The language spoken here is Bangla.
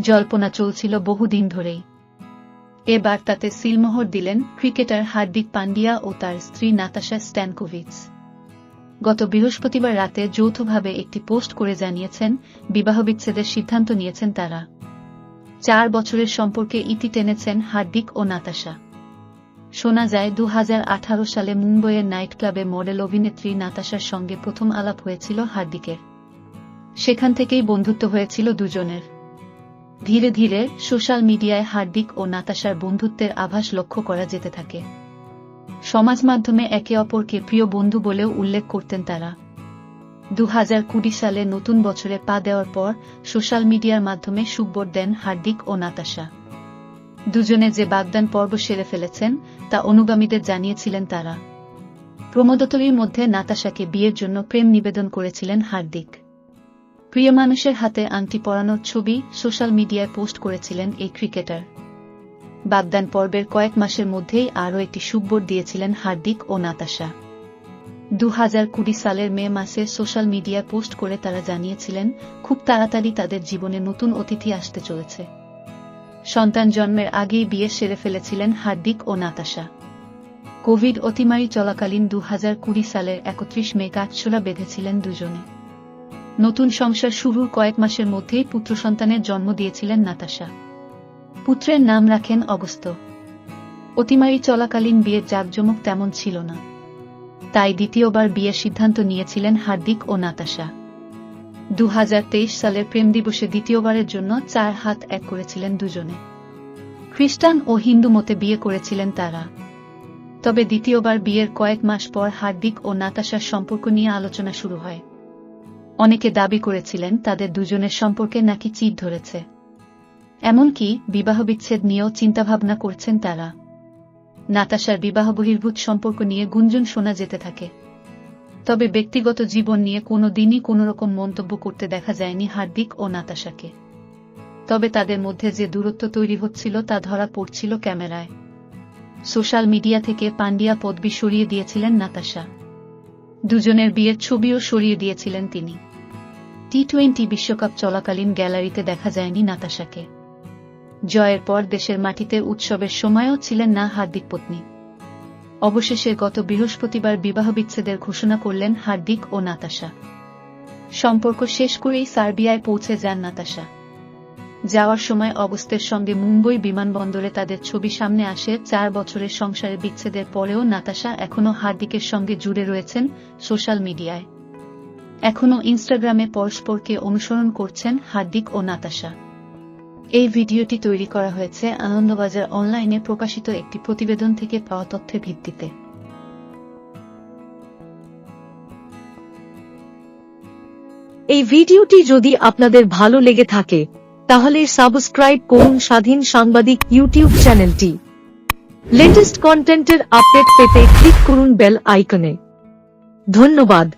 জল্পনা চলছিল বহুদিন ধরেই। এবার তাতে সিলমোহর দিলেন ক্রিকেটার হার্দিক পান্ডিয়া ও তার স্ত্রী নাতাশা স্ট্যানকোভিচ। গত বৃহস্পতিবার রাতে যৌথভাবে একটি পোস্ট করে জানিয়েছেন, বিবাহবিচ্ছেদের সিদ্ধান্ত নিয়েছেন তারা। চার বছরের সম্পর্কে ইতি টেনেছেন হার্দিক ও নাতাশা। শোনা যায় দু হাজার আঠারো সালে মুম্বইয়ের নাইট ক্লাবে মডেল অভিনেত্রী নাতাশার সঙ্গে প্রথম আলাপ হয়েছিল হার্দিকের। সেখান থেকেই বন্ধুত্ব হয়েছিল দুজনের। ধীরে ধীরে সোশ্যাল মিডিয়ায় হার্দিক ও নাতাশার বন্ধুত্বের আভাস লক্ষ্য করা যেতে থাকে। সমাজ মাধ্যমে একে অপরকে প্রিয় বন্ধু বলেও উল্লেখ করতেন তারা। দু হাজার কুড়ি সালে নতুন বছরে পা দেওয়ার পর সোশ্যাল মিডিয়ার মাধ্যমে সুব্বর দেন হার্দিক ও নাতাশা। দুজনে যে বাগদান পর্ব সেরে ফেলেছেন, তা অনুগামীদের জানিয়েছিলেন তারা। প্রমোদতলীর মধ্যে নাতাশাকে বিয়ের জন্য প্রেম নিবেদন করেছিলেন হার্দিক। প্রিয় মানুষের হাতে আংটি পরানোর ছবি সোশ্যাল মিডিয়ায় পোস্ট করেছিলেন এই ক্রিকেটার। বাগদান পর্বের কয়েক মাসের মধ্যেই আরও একটি সুব্বর দিয়েছিলেন হার্দিক ও নাতাশা। দু হাজার কুড়ি সালের মে মাসে সোশ্যাল মিডিয়ায় পোস্ট করে তারা জানিয়েছিলেন, খুব তাড়াতাড়ি তাদের জীবনে নতুন অতিথি আসতে চলেছে। সন্তান জন্মের আগেই বিয়ে সেরে ফেলেছিলেন হার্দিক ও নাতাশা। কোভিড অতিমারি চলাকালীন দু হাজার কুড়ি সালের একত্রিশ মে গাছছোলা বেঁধেছিলেন দুজনে নতুন সংসার শুরুর কয়েক মাসের মধ্যেই পুত্র সন্তানের জন্ম দিয়েছিলেন নাতাশা। পুত্রের নাম রাখেন অগস্ত। অতিমারি চলাকালীন বিয়ের জাঁকজমক তেমন ছিল না। তাই দ্বিতীয়বার বিয়ের সিদ্ধান্ত নিয়েছিলেন হার্দিক ও নাতাশা। দু হাজার তেইশ সালের প্রেম দিবসে দ্বিতীয়বারের জন্য চার হাত এক করেছিলেন দুজনে। খ্রিস্টান ও হিন্দু মতে বিয়ে করেছিলেন তারা। তবে দ্বিতীয়বার বিয়ের কয়েক মাস পর হার্দিক ও নাতাশার সম্পর্ক নিয়ে আলোচনা শুরু হয়। অনেকে দাবি করেছিলেন তাদের দুজনের সম্পর্কে নাকি চিট ধরেছে। এমনকি বিবাহবিচ্ছেদ নিয়েও চিন্তাভাবনা করছেন তারা। নাতাশার বিবাহ বহির্ভূত সম্পর্ক নিয়ে গুঞ্জন শোনা যেতে থাকে। তবে ব্যক্তিগত জীবন নিয়ে কোনো দিনই কোনোরকম মন্তব্য করতে দেখা যায়নি হার্দিক ও নাতাশাকে। তবে তাদের মধ্যে যে দূরত্ব তৈরি হচ্ছিল তা ধরা পড়ছিল ক্যামেরায়। সোশ্যাল মিডিয়া থেকে পান্ডিয়া পদবি সরিয়ে দিয়েছিলেন নাতাশা। দুজনের বিয়ের ছবিও সরিয়ে দিয়েছিলেন তিনি। টি টোয়েন্টি বিশ্বকাপ চলাকালীন গ্যালারিতে দেখা যায়নি নাতাশাকে। জয়ের পর দেশের মাটিতে উৎসবের সময়ও ছিলেন না হার্দিক পত্নী। অবশেষে গত বৃহস্পতিবার বিবাহবিচ্ছেদের ঘোষণা করলেন হার্দিক ও নাতাশা। সম্পর্ক শেষ করেই সার্বিয়ায় পৌঁছে যান নাতাশা। যাওয়ার সময় অগস্তের সঙ্গে মুম্বই বিমানবন্দরে তাদের ছবি সামনে আসে চার বছরের সংসারে বিচ্ছেদের পরেও নাতাশা এখনও হার্দিকের সঙ্গে জুড়ে রয়েছেন সোশ্যাল মিডিয়ায়। এখনও ইনস্টাগ্রামে পরস্পরকে অনুসরণ করছেন হার্দিক ও নাতাশা। এই ভিডিওটি তৈরি করা হয়েছে আনন্দবাজার অনলাইনে প্রকাশিত একটি প্রতিবেদন থেকে পাওয়া তথ্যের ভিত্তিতে। এই ভিডিওটি যদি আপনাদের ভালো লেগে থাকে, তাহলে সাবস্ক্রাইব করুন স্বাধীন সাংবাদিক ইউটিউব চ্যানেলটি। লেটেস্ট কন্টেন্টের আপডেট পেতে ক্লিক করুন বেল আইকনে। ধন্যবাদ।